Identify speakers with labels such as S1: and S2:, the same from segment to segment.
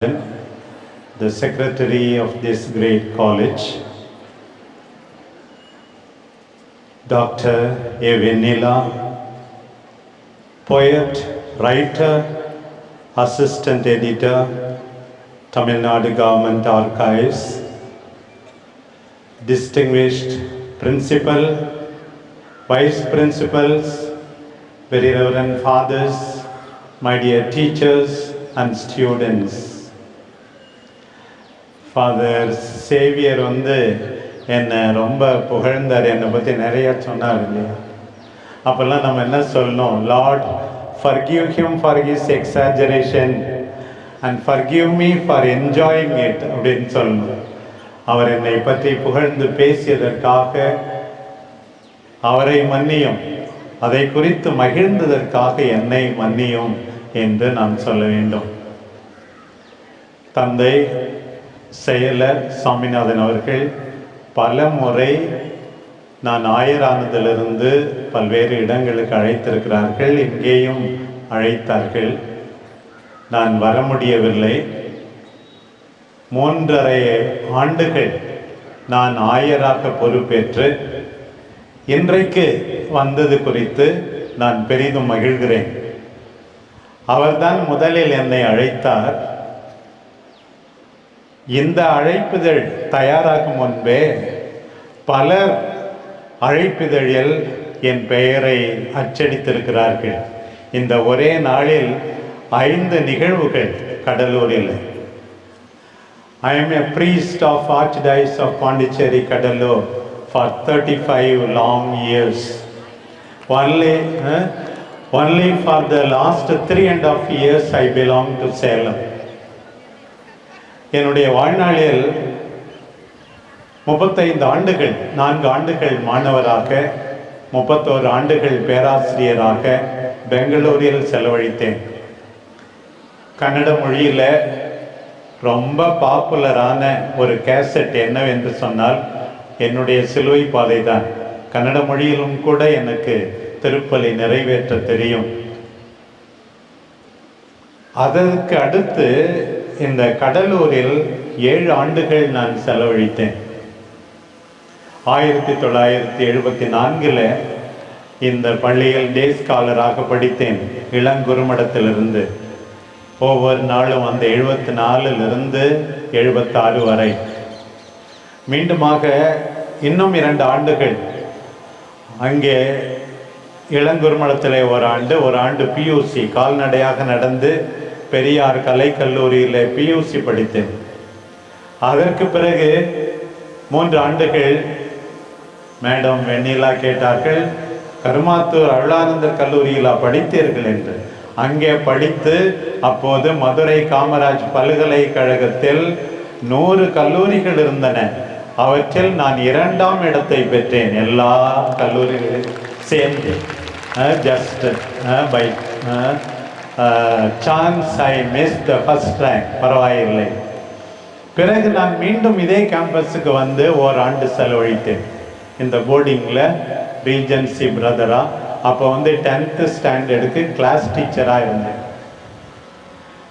S1: the secretary of this great college, Dr. A. Vanilla, poet, writer, assistant editor, Tamil Nadu Government Archives, distinguished principal, vice principals, very reverend fathers, my dear teachers and students. Father Xavier வந்து என்னை ரொம்ப புகழ்ந்தார். என்னை பற்றி நிறையா சொன்னார் இல்லையா? அப்போல்லாம் நம்ம என்ன சொல்லணும்? Lord forgive him for his exaggeration and forgive me for enjoying it அப்படின்னு சொல்லணும். அவர் என்னை பற்றி புகழ்ந்து பேசியதற்காக அவரை மன்னியும். அதை குறித்து மகிழ்ந்ததற்காக என்னை மன்னியும் என்று நான் சொல்ல வேண்டும். தந்தை செயலர் சாமிநாதன் அவர்கள் பல முறை நான் ஆயரானதிலிருந்து பல்வேறு இடங்களுக்கு அழைத்திருக்கிறார்கள் இங்கேயும் அழைத்தார்கள். நான் வர முடியவில்லை. மூன்றரை ஆண்டுகள் நான் ஆயராக பொறுப்பேற்று இன்றைக்கு வந்தது குறித்து நான் பெரிதும் மகிழ்கிறேன். அவர்தான் முதலில் என்னை அழைத்தார். இந்த அழைப்புதழ் தயாராகும் முன்பே பலர் அழைப்பிதழில் என் பெயரை அச்சடித்திருக்கிறார்கள் இந்த ஒரே நாளில் ஐந்து நிகழ்வுகள் கடலூரில் I am a priest of archdiocese of Pondicherry Cuddalore for thirty five long years only only for the last three and half years I belong to Salem என்னுடைய வாழ்நாளில் முப்பத்தைந்து ஆண்டுகள் நான்கு ஆண்டுகள் மாணவராக முப்பத்தோரு ஆண்டுகள் பேராசிரியராக பெங்களூரில் செலவழித்தேன். கன்னட மொழியில் ரொம்ப பாப்புலரான ஒரு கேசட் என்னவென்று சொன்னால் என்னுடைய சிலுவை பாதை தான் கன்னட மொழியிலும் கூட எனக்கு திருப்பலி நிறைவேற்ற தெரியும். அதற்கு அடுத்து இந்த கடலூரில் ஏழு ஆண்டுகள் நான் செலவழித்தேன். ஆயிரத்தி தொள்ளாயிரத்தி எழுபத்தி நான்கில் இந்த பள்ளியில் டே ஸ்காலராக படித்தேன் இளங்குருமடத்திலிருந்து ஒவ்வொரு நாளும் அந்த எழுபத்தி நாலுலிருந்து எழுபத்தாறு வரை. மீண்டுமாக இன்னும் இரண்டு ஆண்டுகள். அங்கே இளங்குருமடத்தில் ஒரு ஆண்டு ஒரு ஆண்டு பியூசி கால்நடையாக நடந்து பெரியார் கலைக்கல்லூரியில் பியூசி படித்தேன். அதற்கு பிறகு மூன்று ஆண்டுகள் மேடம் வெண்ணிலா கேட்டார்கள் கருமாத்தூர் அருளானந்தர் கல்லூரியில் படித்தீர்கள் என்று. அங்கே படித்து அப்போது மதுரை காமராஜ் பல்கலைக்கழகத்தில் நூறு கல்லூரிகள் இருந்தன. அவற்றில் நான் இரண்டாம் இடத்தை பெற்றேன். எல்லா கல்லூரிகளிலும் சேர்ந்து just by chance I miss the first rank பரவாயில்லை. பிறகு நான் மீண்டும் இதே கேம்பஸுக்கு வந்து ஓராண்டு செலவழித்தேன். இந்த போர்டிங்கில் ரீஜன்சி பிரதராக அப்போ வந்து டென்த்து ஸ்டாண்டர்டுக்கு கிளாஸ் டீச்சராக இருந்தேன்.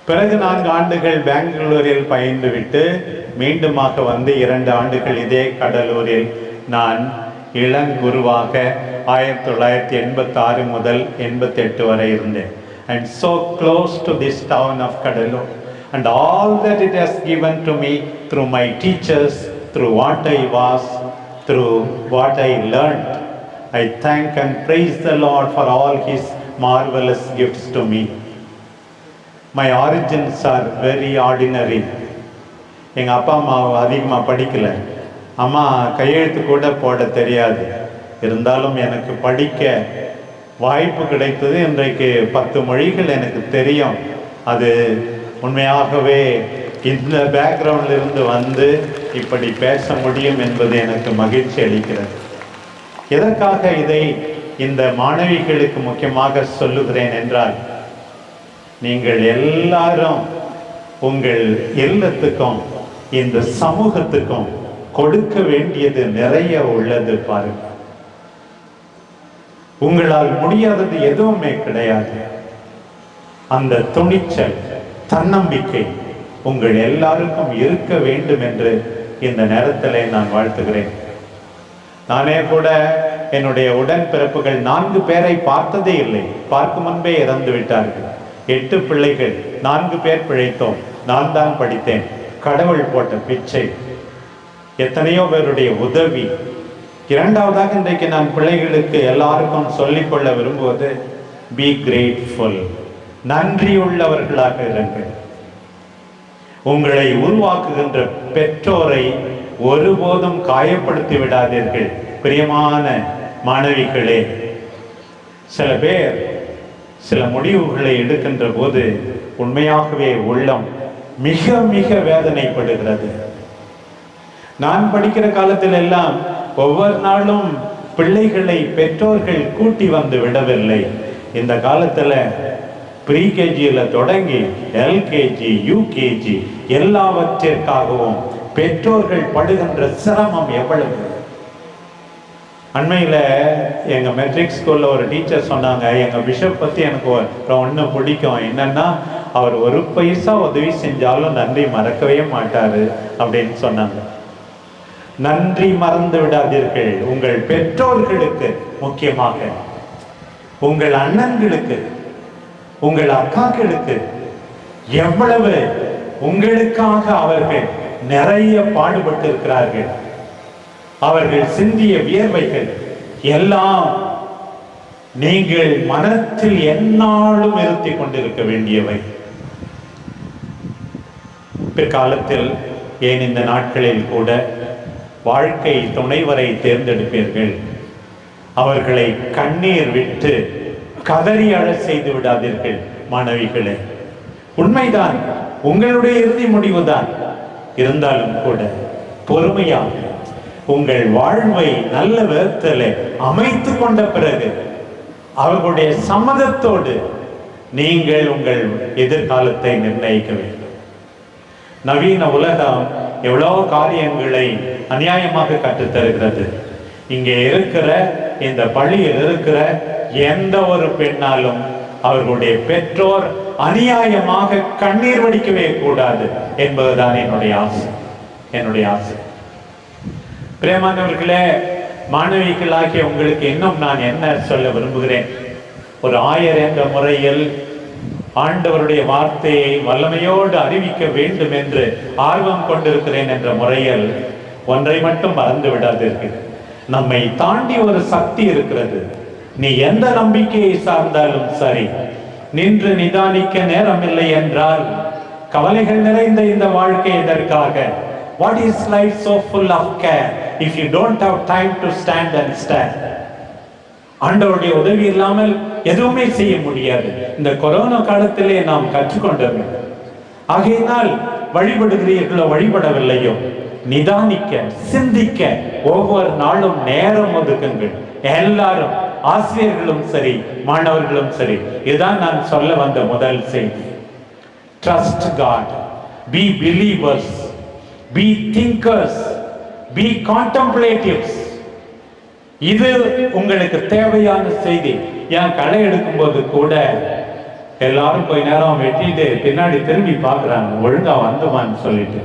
S1: பிறகு நான்கு ஆண்டுகள் பெங்களூரில் பயின்று விட்டு மீண்டுமாக வந்து இரண்டு ஆண்டுகள் இதே கடலூரில் நான் இளங்குருவாக ஆயிரத்தி தொள்ளாயிரத்தி எண்பத்தாறு முதல் எண்பத்தெட்டு வரை இருந்தேன். And so close to this town of Kadalur and all that it has given to me through my teachers, through what I was, through what I learned. I thank and praise the Lord for all His marvelous gifts to me. My origins are very ordinary. எங்கள் அப்பா அம்மாவை அதிகமாக படிக்கலை அம்மா கையெழுத்து கூட போட தெரியாது இருந்தாலும் எனக்கு படிக்க வாய்ப்பு கிடைத்தது. இன்றைக்கு பத்து மொழிகள் எனக்கு தெரியும். அது உண்மையாகவே இந்த பேக்ரவுண்டிலிருந்து வந்து இப்படி பேச முடியும் என்பது எனக்கு மகிழ்ச்சி அளிக்கிறது. எதற்காக இதை இந்த மாணவிகளுக்கு முக்கியமாக சொல்லுகிறேன் என்றால் நீங்கள் எல்லாரும் உங்கள் இல்லத்துக்கும் இந்த சமூகத்துக்கும் கொடுக்க வேண்டியது நிறைய உள்ளது பாருங்கள். உங்களால் முடியாதது எதுவுமே கிடையாது. அந்த துணிச்சல் தன்னம்பிக்கை உங்கள் எல்லாருக்கும் இருக்க வேண்டும் என்று இந்த நேரத்தில் நான் வாழ்த்துகிறேன். நானே கூட என்னுடைய உடன்பிறப்புகள் நான்கு பேரை பார்த்ததே இல்லை. பார்க்கும் முன்பே இறந்து விட்டார்கள். எட்டு பிள்ளைகள் நான்கு பேர் பிழைத்தோம். நான் தான் படித்தேன். கடவுள் போட்ட பிச்சை. எத்தனையோ பேருடைய உதவி இரண்டாவதாக இன்றைக்கு நான் பிள்ளைகளுக்கு எல்லாருக்கும் சொல்லிக்கொள்ள விரும்புவது பி கிரேட்ஃபுல் நன்றி உள்ளவர்களாக இருங்கள். உங்களை உருவாக்குகின்ற பெற்றோரை ஒருபோதும் காயப்படுத்தி விடாதீர்கள். பிரியமான மாணவிகளே சில பேர் சில முடிவுகளை எடுக்கின்ற போது உண்மையாகவே உள்ளம் மிக மிக வேதனைப்படுகிறது. நான் படிக்கிற காலத்தில் எல்லாம் ஒவ்வொரு நாளும் பிள்ளைகளை பெற்றோர்கள் கூட்டி வந்து விடவில்லை. இந்த காலத்தில் ப்ரீகேஜியில் தொடங்கி எல்கேஜி யூகேஜி எல்லாவற்றிற்காகவும் பெற்றோர்கள் படுகின்ற சிரமம் எவ்வளவு? அண்மையில் எங்கள் மெட்ரிக் ஸ்கூலில் ஒரு டீச்சர் சொன்னாங்க எங்கள் பிஷப் பற்றி எனக்கு ஒன்று பிடிக்கும். என்னன்னா அவர் ஒரு பைசா உதவி செஞ்சாலும் நன்றி மறக்கவே மாட்டார். அப்படின்னு சொன்னாங்க. நன்றி மறந்து விடாதீர்கள். உங்கள் பெற்றோர்களுக்கு முக்கியமாக உங்கள் அண்ணன்களுக்கு உங்கள் அக்காக்களுக்கு எவ்வளவு உங்களுக்காக அவர்கள் நிறைய பாடுபட்டு இருக்கிறார்கள் அவர்கள் சிந்திய வியர்வைகள் எல்லாம் நீங்கள் மனத்தில் எந்நாளும் இருத்தி கொண்டிருக்க வேண்டியவை. பிற்காலத்தில் ஏன் இந்த நாட்களில் கூட வாழ்க்கை துணைவரை தேர்ந்தெடுப்பீர்கள். அவர்களை கண்ணீர் விட்டு கதறி அழ செய்து விடாதீர்கள் மாணவிகளே. உண்மைதான் உங்களுடைய இறுதி முடிவுதான். இருந்தாலும் கூட பொறுமையாக உங்கள் வாழ்வை நல்ல விதத்தில் அமைத்து கொண்ட பிறகு அவர்களுடைய சம்மதத்தோடு நீங்கள் உங்கள் எதிர்காலத்தை நிர்ணயிக்க வேண்டும். நவீன உலகம் எவ்வளவு காரியங்களை அநியாயமாக கற்றுத்தருகிறது. இங்கே இருக்கிற இந்த பள்ளியில் இருக்கிற எந்த ஒரு பெண்ணாலும் அவர்களுடைய பெற்றோர் அநியாயமாக கண்ணீர் வடிக்கவே கூடாது என்பதுதான் என்னுடைய ஆசை. என்னுடைய ஆசை. பிரேமானவர்களே மாணவிகளாகிய உங்களுக்கு இன்னும் நான் என்ன சொல்ல விரும்புகிறேன்? ஒரு ஆயர் என்ற முறையில் ஆண்டவருடைய வார்த்தையை வல்லமையோடு அறிவிக்க வேண்டும் என்று ஆர்வம் கொண்டிருக்கிறேன் என்ற முறையில் ஒன்றை மட்டும் மறந்து விடாதீர்கள். நம்மை தாண்டி ஒரு சக்தி இருக்கிறது. நீ எந்த நம்பிக்கையை சார்ந்தாலும் சரி நின்று நிதானிக்க நேரமில்லை என்றால் கவலைகள் நிறைந்த இந்த வாழ்க்கை எதற்காக? What is life so full of care if you don't have time to stand and stand ஆண்டவருடைய உதவி இல்லாமல் எதுவுமே செய்ய முடியாது. இந்த கொரோனா காலத்திலே நாம் கற்றுக்கொண்டது. ஆகையினால் வழிபடுகிறீர்களோ வழிபடவில்லையோ? நிதானிக்க சிந்திக்க ஒவ்வொரு நாளும் நேரம் ஒதுக்குங்கள். எல்லாரும் ஆசிரியர்களும் சரி மாணவர்களும் சரி இதுதான் நான் சொல்ல வந்த முதல் செய்தி. Trust God be believers be thinkers be contemplatives இது உங்களுக்கு தேவையான செய்தி. ஏன் களை எடுக்கும்போது கூட எல்லாரும் போய் நேரம் வெட்டிட்டு பின்னாடி திரும்பி பார்க்குறாங்க. ஒழுங்கா வந்துமான்னு சொல்லிட்டு.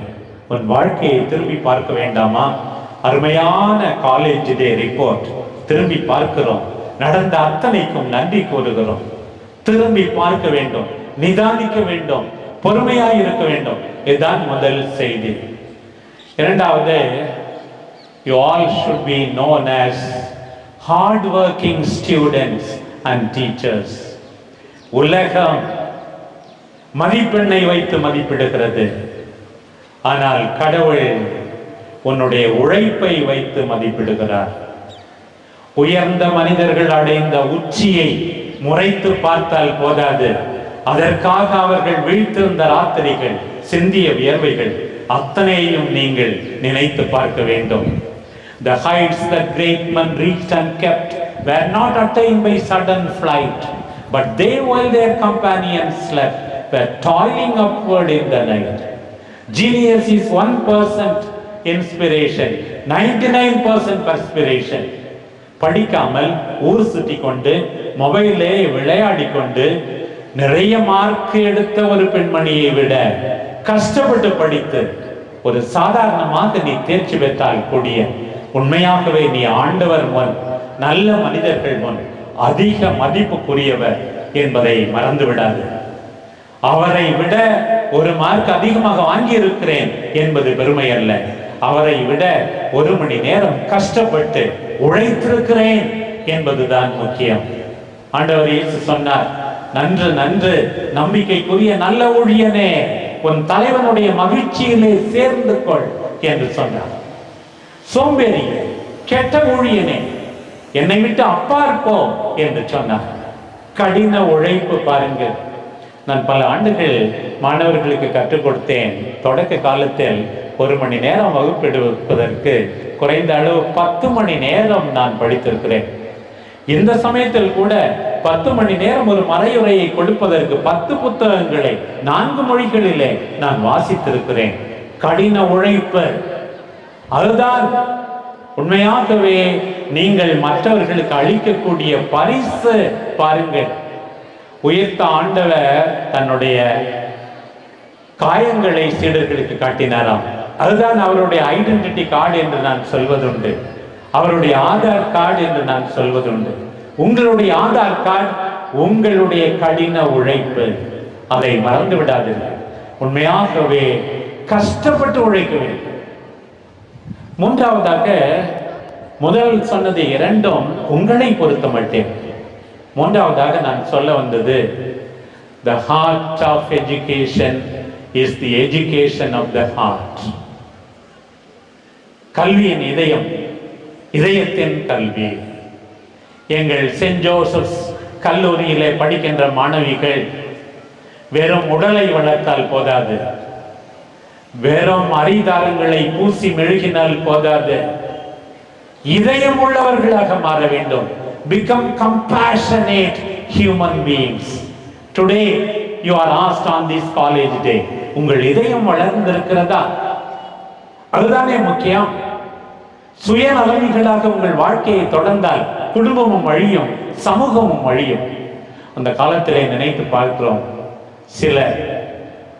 S1: உன் வாழ்க்கையை திரும்பி பார்க்க வேண்டாமா? அருமையான காலேஜ் டே ரிப்போர்ட் திரும்பி பார்க்கிறோம். நடந்த அத்தனைக்கும் நன்றி கூறுகிறோம். திரும்பி பார்க்க வேண்டும் நிதானிக்க வேண்டும் பொறுமையாக இருக்க வேண்டும். இதுதான் முதல் செய்தி. இரண்டாவது you all should be known as hard working students and teachers உலகம் மதிப்பெண்ணை வைத்து மதிப்பிடுகிறது. ஆனால் கடவுள் உன்னுடைய உழைப்பை வைத்து மதிப்பிடுகிறார் உயர்ந்த மனிதர்கள் அடைந்த உச்சியை முறைத்து பார்த்தால் போதாது அதற்காக அவர்கள் வீழ்த்திருந்த ராத்திரிகள் சிந்திய வியர்வைகள் அத்தனையும் நீங்கள் நினைத்து பார்க்க வேண்டும் The heights that great men reached and kept were not attained by sudden flight, but they, while their companions slept, were toiling upward in the night. Genius is 1% inspiration, 99% perspiration. படிக்காமல் ஊர் சுற்றி கொண்டு மொபைலே விளையாடி கொண்டு நிறைய மார்க் எடுத்த ஒரு பெண்மணியை விட
S2: கஷ்டப்பட்டு படித்து ஒரு சாதாரணமாக நீ தேர்ச்சி பெற்றால் கூடிய உண்மையாகவே நீ ஆண்டவர் முன் நல்ல மனிதர்கள் முன் அதிக மதிப்புக்குரியவர் என்பதை மறந்து விடாது அவரை விட ஒரு மார்க் அதிகமாக வாங்கி இருக்கிறேன் என்பது பெருமை அல்ல. அவரை விட ஒரு மணி நேரம் கஷ்டப்பட்டு உழைத்திருக்கிறேன் என்பதுதான் முக்கியம். ஆண்டவர் இயேசு சொன்னார் நன்று நன்று நம்பிக்கைக்குரிய நல்ல ஊழியனே உன் தலைவனுடைய மகிழ்ச்சியிலே சேர்ந்து கொள் என்று சொன்னார். சோம்பேறி கெட்ட ஊழியனே என்னை விட்டு அப்பா இருப்போம் என்று சொன்னார். கடின உழைப்பு பாருங்கள். நான் பல ஆண்டுகள் மாணவர்களுக்கு கற்றுக் கொடுத்தேன். தொடக்க காலத்தில் ஒரு மணி நேரம் வகுப்பெடுப்பதற்கு குறைந்த அளவு பத்து மணி நேரம் நான் படித்திருக்கிறேன். இந்த சமயத்தில் கூட பத்து மணி நேரம் ஒரு மறையுரையை கொடுப்பதற்கு பத்து புத்தகங்களை நான்கு மொழிகளிலே நான் வாசித்திருக்கிறேன். கடின உழைப்பு. அதுதான் உண்மையாகவே நீங்கள் மற்றவர்களுக்கு அளிக்கக்கூடிய பரிசு பாருங்கள். உயிர்த்த ஆண்டவர் தன்னுடைய காயங்களை சீடர்களுக்கு காட்டினாராம். அதுதான் அவருடைய ஐடென்டிட்டி கார்டு என்று நான் சொல்வதுண்டு. அவருடைய ஆதார் கார்டு என்று நான் சொல்வதுண்டு. உங்களுடைய ஆதார் கார்டு உங்களுடைய கடின உழைப்பு. அதை மறந்து விடாதீர்கள். உண்மையாகவே கஷ்டப்பட்டு உழைக்க வேண்டும். மூன்றாவதாக முதல் சொன்னது இரண்டும் உங்களை பொறுத்த மாட்டேன். மூன்றாவதாக நான் சொல்ல வந்தது the heart of education is the education of the heart கல்வியின் இதயம் இதயத்தின் கல்வி. எங்கள் சென்ட் ஜோசப்ஸ் கல்லூரியிலே படிக்கின்ற மாணவிகள் வெறும் உடலை வளர்த்தால் போதாது வெறும் அரிதாரங்களை பூசி மெழுகினால் போதாது இதயம் உள்ளவர்களாக மாற வேண்டும். Become compassionate human beings. Today you are asked on this college day உங்கள் இதயம் வளர்ந்திருக்கிறதா? அதுதானே முக்கியம். சுயநலவிகளாக உங்கள் வாழ்க்கையை தொடர்ந்தால் குடும்பமும் அழியும் சமூகமும் அழியும் அந்த காலத்திலே நினைத்து பார்க்கிறோம். சில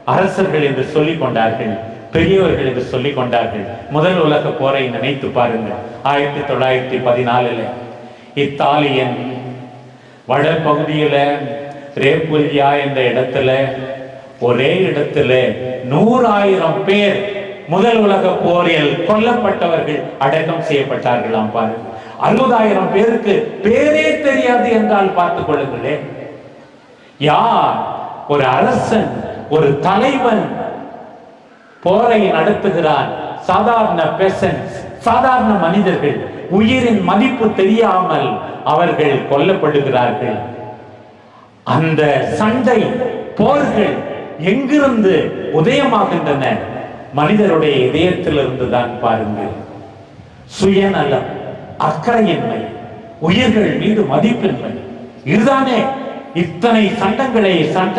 S2: அரசர்கள் என்று சொல்லிக் கொண்டார்கள் பெரியவர்கள் என்று சொல்லிக் கொண்டார்கள். முதல் உலக போரை நினைத்து பாருங்கள். ஆயிரத்தி தொள்ளாயிரத்தி பதினாலுல இத்தாலியன் வட பகுதியில ரேப்புல்யா என்ற இடத்துல ஒரே இடத்துல நூறாயிரம் பேர் முதல் உலக போரில் கொல்லப்பட்டவர்கள் அடக்கம் செய்யப்பட்டார்களாம் பாருங்கள் அறுபதாயிரம் பேருக்கு பேரே தெரியாது என்றால் பார்த்துக் கொள்ளுங்களே யார் ஒரு அரசன் ஒரு தலைவன் போரை நடத்துகிறான் சாதாரண பெசன்ஸ் சாதாரண மனிதர்கள். உயிரின் மதிப்பு தெரியாமல் அவர்கள் கொல்லப்படுகிறார்கள். அந்த சண்டை போர்கள் எங்கிருந்து உதயமாகின்றன? மனிதருடைய இதயத்திலிருந்து தான் பாருங்கள். சுயநலம் அக்கறையின்மை உயிர்கள் மீது மதிப்பின்மை. இதுதானே இத்தனை சண்டங்களை சண்ட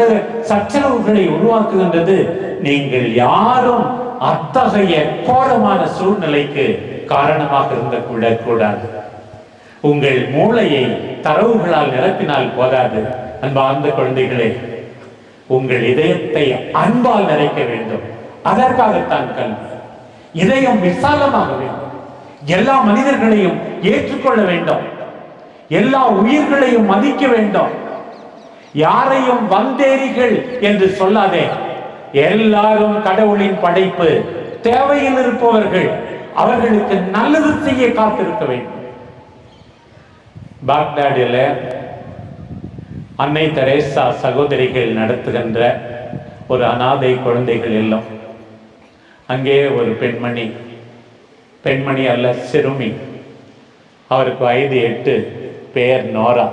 S2: சச்சரவுகளை உருவாக்குகின்றது. நீங்கள் யாரும் அத்தகைய கோரமான சூழ்நிலைக்கு காரணமாக இருந்தக்கூட கூடாது. உங்கள் மூளையை தரவுகளால் நிரப்பினால் போதாது அன்பார்ந்த குழந்தைகளே. உங்கள் இதயத்தை அன்பால் நிறைக்க வேண்டும். அதற்காகத்தான் கல்வி. இதயம் விசாலமாக வேண்டும். எல்லா மனிதர்களையும் ஏற்றுக்கொள்ள வேண்டும். எல்லா உயிர்களையும் மதிக்க வேண்டும். யாரையும் வந்தேரிகள் என்று சொல்லாதே. எல்லாரும் கடவுளின் படைப்பு தேவையில் இருப்பவர்கள். அவர்களுக்கு நல்லது செய்ய காத்திருக்க வேண்டும். பாக்தாடில் அன்னை தெரேசா சகோதரிகள் நடத்துகின்ற ஒரு அனாதை குழந்தைகள் எல்லாம் அங்கே ஒரு பெண்மணி பெண்மணி அல்ல சிறுமி. அவருக்கு வயது எட்டு பெயர் நோரா.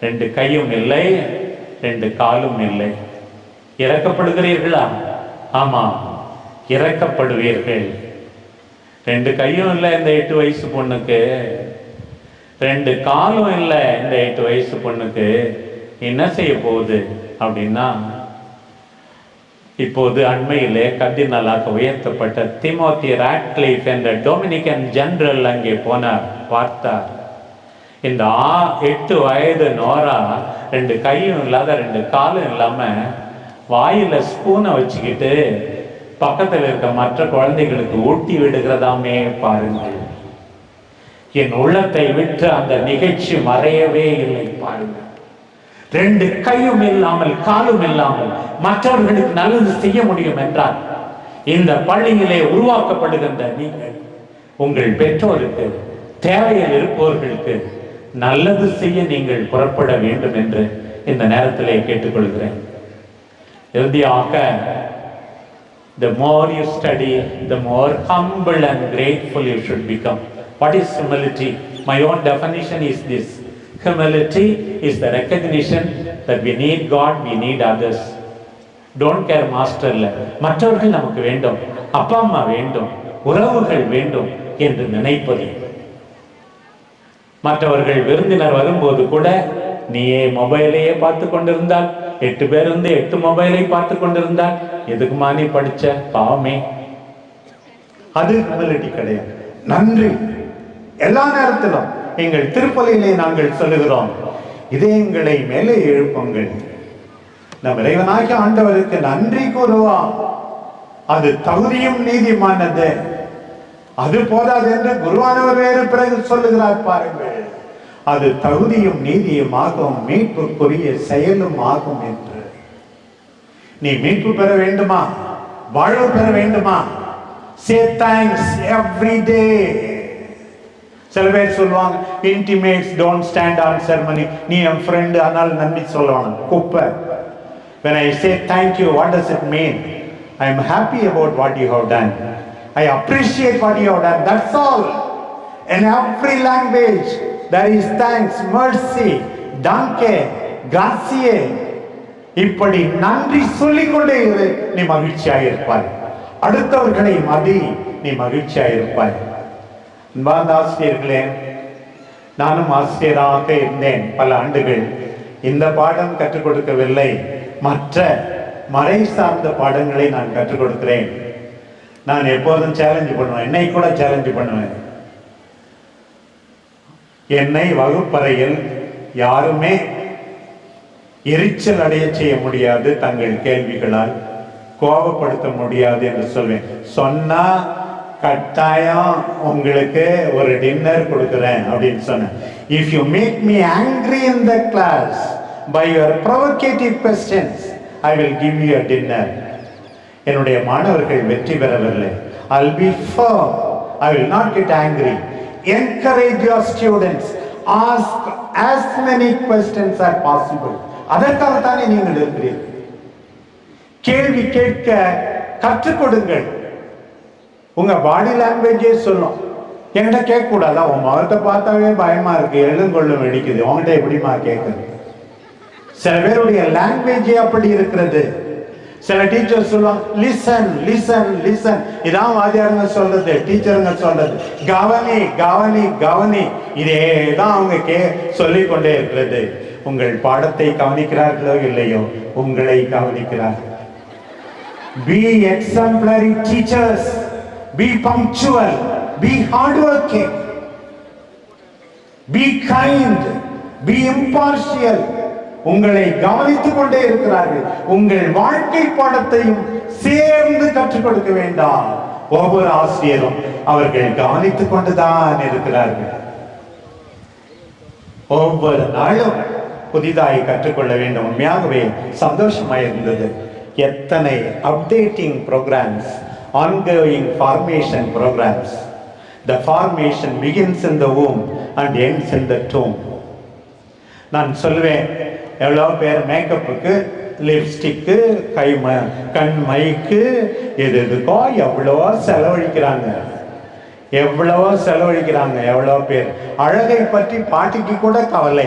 S2: ரெண்டு கையும் இல்லை ரெண்டு காலும் இல்லை. இறக்கப்படுகிறீர்களா? ஆமாம் இறக்கப்படுவீர்கள். ரெண்டு கையும் இல்லை இந்த எட்டு வயசு பொண்ணுக்கு. ரெண்டு காலும் இல்லை இந்த எட்டு வயசு பொண்ணுக்கு. என்ன செய்ய போகுது அப்படின்னா இப்போது அண்மையிலே கர்தினலாக உயர்த்தப்பட்ட திமோத்தி ராட்க்ளிஃப் என்ற டொமினிக்கன் ஜெனரல் அங்கே போனார் பார்த்தார். இந்த ஆ எட்டு வயது நோரா ரெண்டு கையும் இல்லாத ரெண்டு காலும் இல்லாமல் வாயில் ஸ்பூனை வச்சுக்கிட்டு பக்கத்தில் இருக்க மற்ற குழந்தைகளுக்கு ஊட்டி விடுகிறதாமே பாருங்கள். என் உள்ளத்தை விட்டு அந்த நிகழ்ச்சி மறையவே இல்லை பாருங்கள். ரெண்டு கையும் இல்லாமல் காலும் இல்லாமல் மற்றவர்களுக்கு நல்லது செய்ய முடியும் என்றால் இந்த பள்ளியிலே உருவாக்கப்படுகின்ற நீங்கள் உங்கள் பெற்றோருக்கு தேவையில் இருப்பவர்களுக்கு நல்லது செய்ய நீங்கள் புறப்பட வேண்டும் என்று இந்த நேரத்திலே கேட்டுக்கொள்கிறேன். இறுதியாக the more you study, the more humble and grateful you should become. What is humility? My own definition is this humility is the recognition that we need God, we need others. Don't care மாஸ்டர்ல மற்றவர்கள் நமக்கு வேண்டும் அப்பா அம்மா வேண்டும் உறவுகள் வேண்டும் என்று நினைப்பது மற்றவர்கள் விருந்தினர் வரும்போது கூட நீயே மொபைலையே பார்த்து கொண்டிருந்தால் எட்டு பேர் இருந்து எட்டு மொபைலை பார்த்து கொண்டிருந்தால் எதுக்குமா நீ படிச்ச? பாவமே.
S1: அது ஹியூமிலிட்டி கிடையாது. நன்றி. எல்லா நேரத்திலும் எங்கள் திருப்பலியிலே நாங்கள் சொல்லுகிறோம். இதயங்களை மேலே எழுப்புங்கள். நம் இறைவனாகிய ஆண்டவருக்கு நன்றி கூறுவோம். அது தகுதியும் நீதிமானது அது போதாது என்று குருவானவர் வேறு பிறகு சொல்லுகிறார் பாருங்கள். அது தகுதியும் நீதியும் ஆகும் மீட்புக்குரிய செயலும் ஆகும் என்று. நீ மீட்பு பெற வேண்டுமா? வாழ்வு பெற வேண்டுமா? சே தேங்க்ஸ் எவ்ரி டே சில பேர் சொல்லுவாங்க intimates don't stand on ceremony நீ என் ஃப்ரெண்டு அதனால நன்றி சொல்லணும். குப்பை. When i say thank you what does it mean? I am happy about what you have done. I appreciate what you have done. That's all. In every language. There is thanks mercy danke grazie. இப்படி நன்றி சொல்லிக்கொண்டே இரு நீ மகிழ்ச்சியாக இருப்பாய். அடுத்தவர்களை மதி நீ மகிழ்ச்சியாக இருப்பாய். அன்பார்ந்த ஆசிரியர்களே நானும் ஆசிரியராக இருந்தேன் பல ஆண்டுகள். இந்த பாடம் கற்றுக் கொடுக்கவில்லை. மற்ற மறை சார்ந்த பாடங்களை நான் கற்றுக் கொடுக்கிறேன். நான் எப்போதும் சேலஞ்சு பண்ணுவேன். என்னை கூட சேலஞ்சு பண்ணுவேன். என்னை வகுப்பறையில் யாருமே எரிச்சல் அடைய செய்ய முடியாது தங்கள் கேள்விகளால். கோபப்படுத்த முடியாது என்று சொல்வேன். சொன்னா கட்டாயம் உங்களுக்கு ஒரு டின்னர் கொடுக்குறேன் அப்படின்னு சொன்னேன். If you make me angry in the class by your provocative questions I will give you a dinner என்னுடைய மாணவர்கள் வெற்றி பெறவில்லை. I'll be firm. I will not get angry Encourage your students. Ask as many questions as possible. அதற்காகத்தானே நீங்கள் இருக்கிறீர்கள் கேள்வி கேட்க கற்றுக் கொடுங்கள். உங்க பாடி லாங்குவேஜே சொல்லும் என்கிட்ட கேட்க கூடாதா உன் முகத்தை பார்த்தாவே பயமா இருக்கு. எழுங்கொள்ளும் வெடிக்குது. உங்ககிட்ட எப்படிமா கேட்குறது? சில பேருடைய லாங்குவேஜே அப்படி இருக்கிறது. சில டீச்சர் சொல்லுவாங்க லிசன் லிசன் லிசன் இதான் வாத்தியாருங்க சொல்றது டீச்சருங்க சொல்றது. கவனி கவனி கவனி. இதே தான் அவங்க கே சொல்லி கொண்டே இருக்கிறது. உங்கள் பாடத்தை கவனிக்கிறார்களோ இல்லையோ உங்களை கவனிக்கிறார்கள் Be teachers be punctual be hard hardworking. Be kind be impartial உங்களை கவனித்துக் கொண்டே இருக்கிறார்கள். உங்கள் வாழ்க்கை பாடத்தையும் சேர்ந்து கற்றுக் கொடுக்க வேண்டாம். ஒவ்வொரு ஆசிரியரும் அவர்கள் கவனித்துக் கொண்டுதான் இருக்கிறார்கள். ஒவ்வொரு நாளும் புதிதாக கற்றுக்கொள்ள வேண்டும். உண்மையாகவே சந்தோஷமாக இருந்தது. எத்தனை updating programs ongoing formation programs the formation begins in the womb and ends in the tomb நான் சொல்லுவேன் எவ்வளோ பேர் மேக்கப்புக்கு லிப்ஸ்டிக்கு கை ம கண் மைக்கு எது எதுக்கோ எவ்வளவோ செலவழிக்கிறாங்க. எவ்வளவோ செலவழிக்கிறாங்க எவ்வளோ பேர். அழகை பற்றி பாட்டிக்கு கூட கவலை.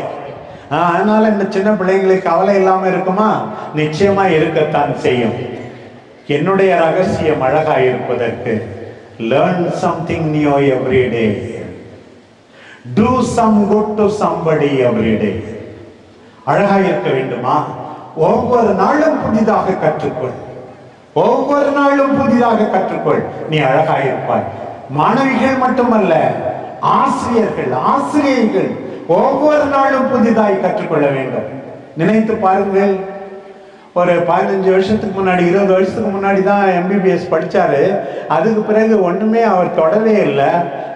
S1: அதனால இந்த சின்ன பிள்ளைங்களுக்கு கவலை இல்லாமல் இருக்குமா? நிச்சயமா இருக்கத்தான் செய்யும். என்னுடைய ரகசியம் அழகா இருப்பதற்கு learn something new every day do some good to somebody every day அழகாக இருக்க வேண்டுமா? ஒவ்வொரு நாளும் புதிதாக கற்றுக்கொள். ஒவ்வொரு நாளும் புதிதாக கற்றுக்கொள். நீ அழகாக இருப்பாய் மாணவிகள் மட்டுமல்ல ஆசிரியர்கள் ஆசிரியர்கள் ஒவ்வொரு நாளும் புதிதாய் கற்றுக்கொள்ள வேண்டும். நினைத்து பாருங்கள் ஒரு பதினஞ்சு வருஷத்துக்கு முன்னாடி இருபது வருஷத்துக்கு முன்னாடி தான் எம்பிபிஎஸ் படித்தாரு அதுக்கு பிறகு ஒன்றுமே அவர் தொடவே இல்லை.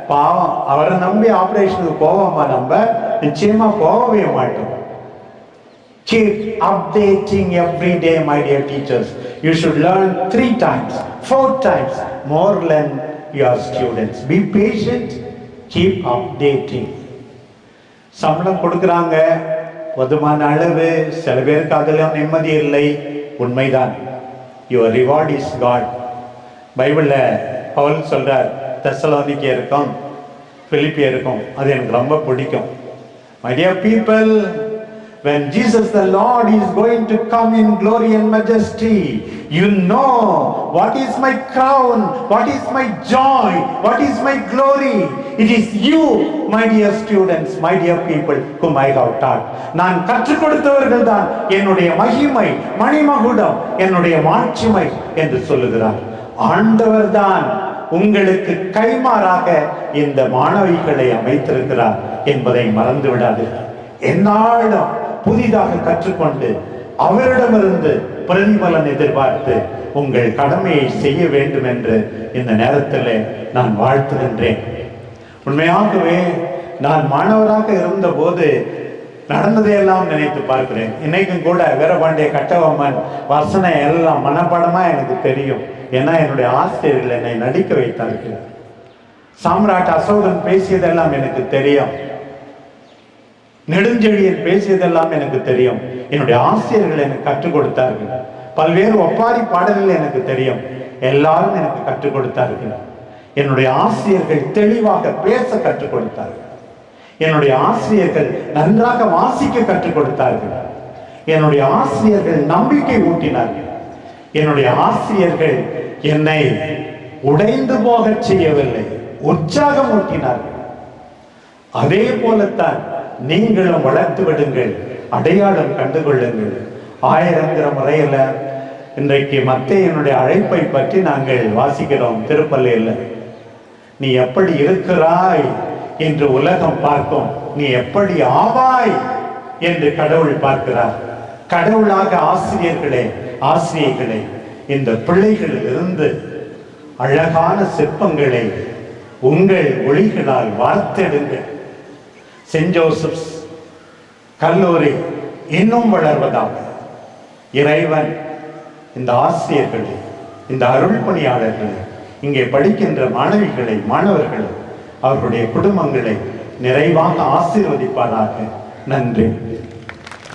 S1: பாவம் அவரை நம்பி ஆப்ரேஷனுக்கு போவோமா நம்ம? நிச்சயமாக போகவே மாட்டோம். Keep updating every day, my dear teachers. You should learn three times, four times more than your students. Be patient, keep updating. சம்பளம் கொடுக்குறாங்க போதுமான அளவு சில பேருக்கு அதெல்லாம் நிம்மதி இல்லை உண்மைதான் யுவர் ரிவார்ட் இஸ் காட் பைபிளில் பவுல் சொல்கிறார் தெசலோனிக்கே இருக்கும் பிலிப்பியருக்கும் அது எனக்கு ரொம்ப பிடிக்கும் my dear people, when Jesus the Lord is going to come in glory and majesty, you know what is my crown, what is my joy, what is my glory. It is you, my dear students, my dear people, whom I have taught. நான் கற்றுக் கொடுத்தவர்கள் தான் என்னுடைய மகிமை மணிமகுடம் என்னுடைய மாட்சிமை என்று சொல்லுகிறார் ஆண்டவர் தான் உங்களுக்கு கைமாறாக இந்த மாணவிகளை அமைத்திருக்கிறார் என்பதை மறந்து விடாதீர்கள் என்னாலும் புதிதாக கற்றுக்கொண்டு அவரிடமிருந்து பிரதிபலன் எதிர்பார்த்து உங்கள் கடமையை செய்ய வேண்டும் என்று இந்த நேரத்தில் நான் வாழ்த்துகின்றேன். உண்மையாகவே நான் மாணவராக இருந்தபோது நடந்ததையெல்லாம் நினைத்து பார்க்கிறேன். இன்னைக்கும் கூட வீரபாண்டிய கட்டபொம்மன் வசனை எல்லாம் மனப்பாடமா எனக்கு தெரியும். ஏன்னா என்னுடைய ஆசிரியர்கள் என்னை நடிக்க வைத்தார்கள். சாம்ராட் அசோகன் பேசியதெல்லாம் எனக்கு தெரியும். நெடுஞ்செழியில் பேசியதெல்லாம் எனக்கு தெரியும். என்னுடைய ஆசிரியர்கள் எனக்கு கற்றுக் கொடுத்தார்கள். பல்வேறு ஒப்பாரி பாடல்கள் எனக்கு தெரியும். எல்லாரும் எனக்கு கற்றுக் கொடுத்தார்கள். என்னுடைய ஆசிரியர்கள் தெளிவாக பேச கற்றுக் கொடுத்தார்கள். என்னுடைய ஆசிரியர்கள் நன்றாக வாசிக்க கற்றுக் கொடுத்தார்கள். என்னுடைய ஆசிரியர்கள் நம்பிக்கை ஊட்டினார்கள். என்னுடைய ஆசிரியர்கள் என்னை உடைந்து போகச் செய்யவில்லை. உற்சாகம் ஊட்டினார்கள். அதே போலத்தான் நீங்களும் வளர்த்து விடுங்கள். அடையாளம் கண்டுகொள்ளுங்கள். ஆயிரங்கிற முறையில் இன்றைக்கு மத்தையனுடைய அழைப்பை பற்றி நாங்கள் வாசிக்கிறோம் திருப்பள்ளியில். நீ எப்படி இருக்கிறாய் என்று உலகம் பார்க்கும். நீ எப்படி ஆவாய்? என்று கடவுள் பார்க்கிறார். கடவுளாக ஆசிரியர்களே ஆசிரியர்களே இந்த பிள்ளைகளிலிருந்து அழகான சிற்பங்களை உங்கள் ஒளிகளால் வார்த்தெடுங்கள் சென்ட் ஜோசப்ஸ் கல்லூரி இன்னும் வளர்வதாக இறைவன் இந்த ஆசிரியர்களை இந்த அருள் பணியாளர்களை இங்கே படிக்கின்ற மாணவிகளை மாணவர்களை அவர்களுடைய குடும்பங்களை நிறைவாக ஆசீர்வதிப்பாராக. நன்றி.